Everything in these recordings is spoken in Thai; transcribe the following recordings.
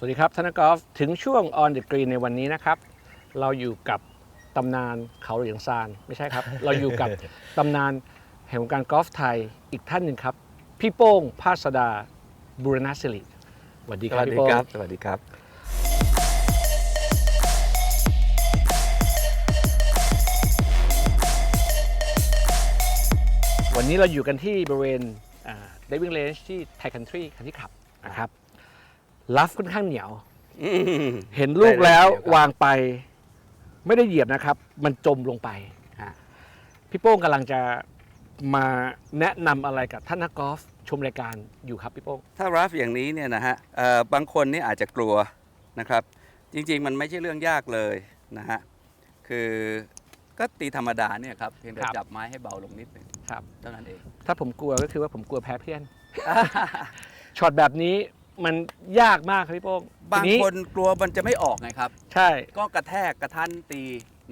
สวัสดีครับท่านกอล์ฟถึงช่วง On the Green ในวันนี้นะครับ เราอยู่กับตำนานเขาเหลียงซานไม่ใช่ครับ เราอยู่กับตำนานแห่งวงการกอล์ฟไทยอีกท่านหนึ่งครับ พี่โป้งภาสดาบุรณศิริสวัสดีสครับวัสดีพี่โป้งครับสวัสดีครับ วันนี้เราอยู่กันที่บริเวณเดวิงเลนจ์ที่ไทคันทรีคันที่ขับนะครับ ลัฟค่อนข้างเหนียวเห็นลูกแล้วได้เลยครับวางไป ไม่ได้เหยียบนะครับ มันจมลงไป ฮะพี่โป้งกำลังจะมาแนะนำอะไรกับท่านนักกอล์ฟชมรายการอยู่ครับพี่โป้ง ถ้าราฟอย่างนี้เนี่ยนะฮะเอ่อบางคนนี่อาจจะกลัวนะครับ จริงๆ มันไม่ใช่เรื่องยากเลยนะฮะ คือก็ตีธรรมดาเนี่ยครับเพียงแต่ครับ จับไม้ให้เบาลงนิดหนึงครับ เท่านั้นเอง ถ้าผมกลัวก็คือว่าผมกลัวแพ้เพื่อน ช็อตแบบนี้ มันยากมากครับพี่โป้งบางทีคนกลัวมันจะไม่ออกไงครับ ใช่ ก็กระแทกกระทันตี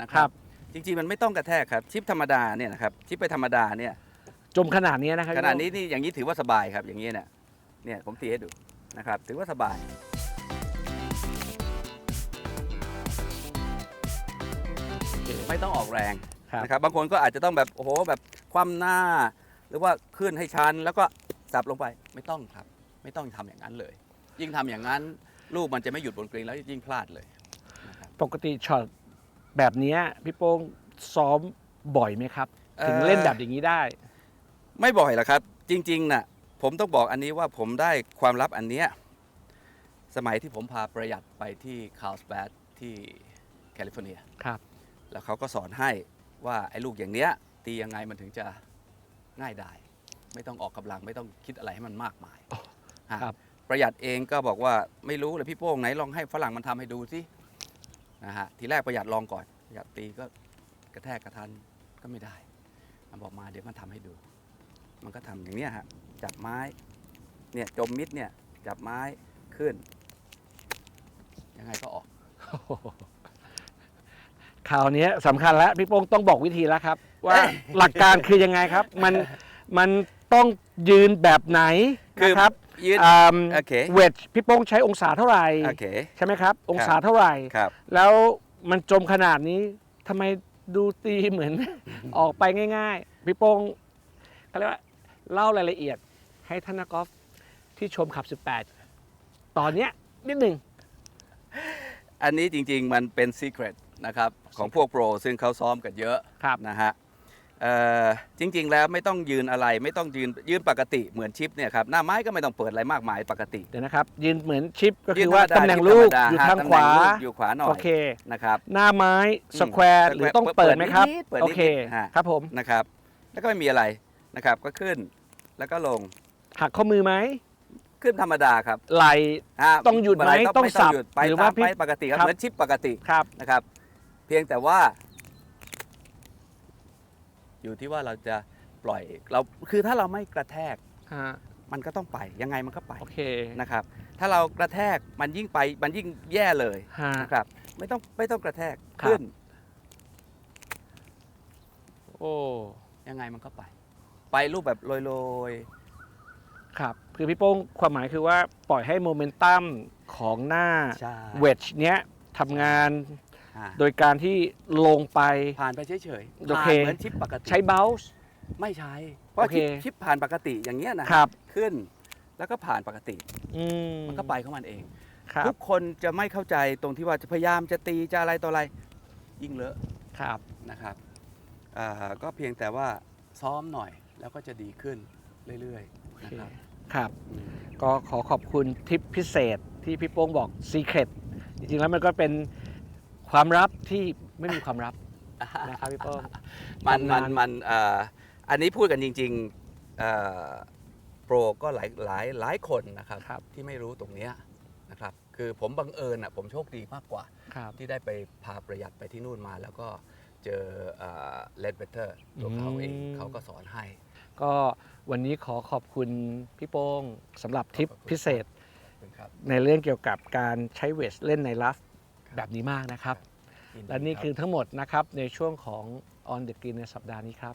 นะคครัรับ บ จริงๆมันไม่ต้องกระแทกครับ ชิปธรรมดาเนี่ยนะครับชิปไปธรรมดาเนี่ยจมขนาดนี้นะครับขพี่นาดโป้งนี้นี่อย่างนี้ถือว่าสบายครับอย่างนี้เนี่ยเนี่ยผมตีให้ดูนะครับถือว่าสบาย ไม่ต้องออกแรงครับ นะครับบางคนก็อาจจะต้องแบบโอ้โหแบบคว่ำหน้า หรือว่าขึ้นให้ชันแล้วก็สับลงไปไม่ต้องครับ ไม่ต้องทำอย่างนั้นเลย ยิ่งทำอย่างนั้นลูกมันจะไม่หยุดบนกรีนแล้วยิ่งพลาดเลยนะครับปกติช็อตแบบเนี้ยพี่โป้งซ้อมบ่อยไหมครับ ถึงเอ่อเล่นแบบอย่างนี้ได้ ไม่บ่อยหรอกครับ จริงๆน่ะผมต้องบอกอันนี้ว่าผมได้ความลับอันเนี้ยสมัยที่ผมพาประหยัดไปที่คาร์ลสแบดที่แคลิฟอร์เนียครับ แล้วเขาก็สอนให้ว่าไอ้ลูกอย่างเนี้ย ตียังไงมันถึงจะง่ายได้ ไม่ต้องออกกำลังไม่ต้องคิดอะไรให้มันมากมายฮะ ครับ ประหยัดเองก็บอกว่าไม่รู้เลยพี่โป้งไหนลองให้ฝรั่งมันทำให้ดูสินะฮะทีแรกประหยัดลองก่อนประหยัดตีก็กระแทกกระทันก็ไม่ได้มันบอกมาเดี๋ยวมันทำให้ดู มันก็ทำอย่างเนี้ยฮะจับไม้เนี่ยจมมิดเนี่ยจับไม้ขึ้น ยังไงก็ออกข่าวเนี้ยสำคัญแล้วพี่โป้งต้องบอกวิธีแล้วครับ ว่าเอ้ยหลักการคือยังไงครับ มันมันต้องยืนแบบไหนคือนะครับ ยืดอืมโอเคเวทพี่โป้งใช้องศาเท่าไหร่โอเคใช่ไหมครับ องศาเท่าไหร่ ครับ แล้วมันจมขนาดนี้ทำไมดูตีเหมือน ออกไปง่าย ๆ พี่โป้งเขาเรียกว่าเล่ารายละเอียดให้ท่านนักกอล์ฟที่ชมขับ 18 ตอนเนี้ยนิดหนึ่ง อันนี้จริงๆมันเป็น secret นะครับ ของพวกโปรซึ่งเขาซ้อมกันเยอะครับ นะฮะเอ่อ จริง ๆ แล้วไม่ต้องยืนอะไรไม่ต้องยืนยืนปกติเหมือนชิปเนี่ยครับหน้าไม้ก็ไม่ต้องเปิดอะไรมากมายปกติเดี๋ยวนะครับ ยืนเหมือนชิปก็ยืคืนอว่าธรรมดตำแหน่งลูกธรรมดอยู่ฮะทางตำขแหน่วาลูกอยู่ขวาหน่อโอยเคนะครับหน้าไม้อืมสแควร์หรือต้องเปิดไหมครับเปิดนิดๆโอเคฮะครับผมนะครับ แล้วก็ไม่มีอะไรนะครับก็ขึ้นแล้วก็ลงหักข้อมือไหมขึ้นธรรมดาครับไหลฮะต้องหยุดไหมะรต้องสับหยุดไปหรือว่าตามพี่ไปปกติครับครับเหมือนชิปปกติครับนะครับ เพียงแต่ว่า อยู่ที่ว่าเราจะปล่อยเราคือถ้าเราไม่กระแทกฮะมันก็ต้องไปยังไงมันก็ไปโอเคนะครับ ถ้าเรากระแทกมันยิ่งไปมันยิ่งแย่เลยฮะ นะครับ ไม่ต้องไม่ต้องกระแทกครับ ขึ้นโอ้ยังไงมันก็ไป ไปรูปแบบโรยครับ คือพี่โป้งความหมายคือว่าปล่อยให้โมเมนตัมของหน้าๆใช่เวดเนี้ยทำงาน อ่า โดยการที่ลงไป ผ่านไปเฉยๆโอเคผ่านเหมือนชิปปกติใช้เบลส์ ไม่ใช้ เพราะโอเค ชิปชิปผ่านปกติอย่างเงี้ยนะครับขึ้น แล้วก็ผ่านปกติ อืมมันก็ไปของมันเอง ครับ ทุกคนจะไม่เข้าใจตรงที่ว่าจะพยายามจะตีจะอะไรต่ออะไร ยิ่งเลอะครับ นะครับอ่าก็เพียงแต่ว่าซ้อมหน่อยแล้วก็จะดีขึ้นเรื่อยโอๆเคนะครับครับ อืม ก็ขอขอบคุณทิปพิเศษที่พี่โป้งบอก Secret จริงๆแล้วมันก็เป็น ความลับที่ไม่มีความลับนะครับพี่โป้งมันตำมันนานมันเอ่ออันนี้พูดกันจริงๆเอ่อโปรก็หลายหลายหลายคนนะครับครับที่ไม่รู้ตรงเนี้ยนะครับ คือผมบังเอิญอะผมโชคดีมากกว่าครับที่ได้ไปพาประหยัดไปที่นู่นมา แล้วก็เจอเลดเบเตอร์ตัวเขาเองอืมเขาก็สอนให้ ก็วันนี้ขอขอบคุณพี่โป้งสำหรับทิปขอบคุณพิเศษขอบคุณครับในเรื่องเกี่ยวกับการใช้เวทเล่นในลัฟ แบบนี้มากนะครับยิดีและนี่รับคือทั้งหมดนะครับในช่วงของ On the Green ในสัปดาห์นี้ครับ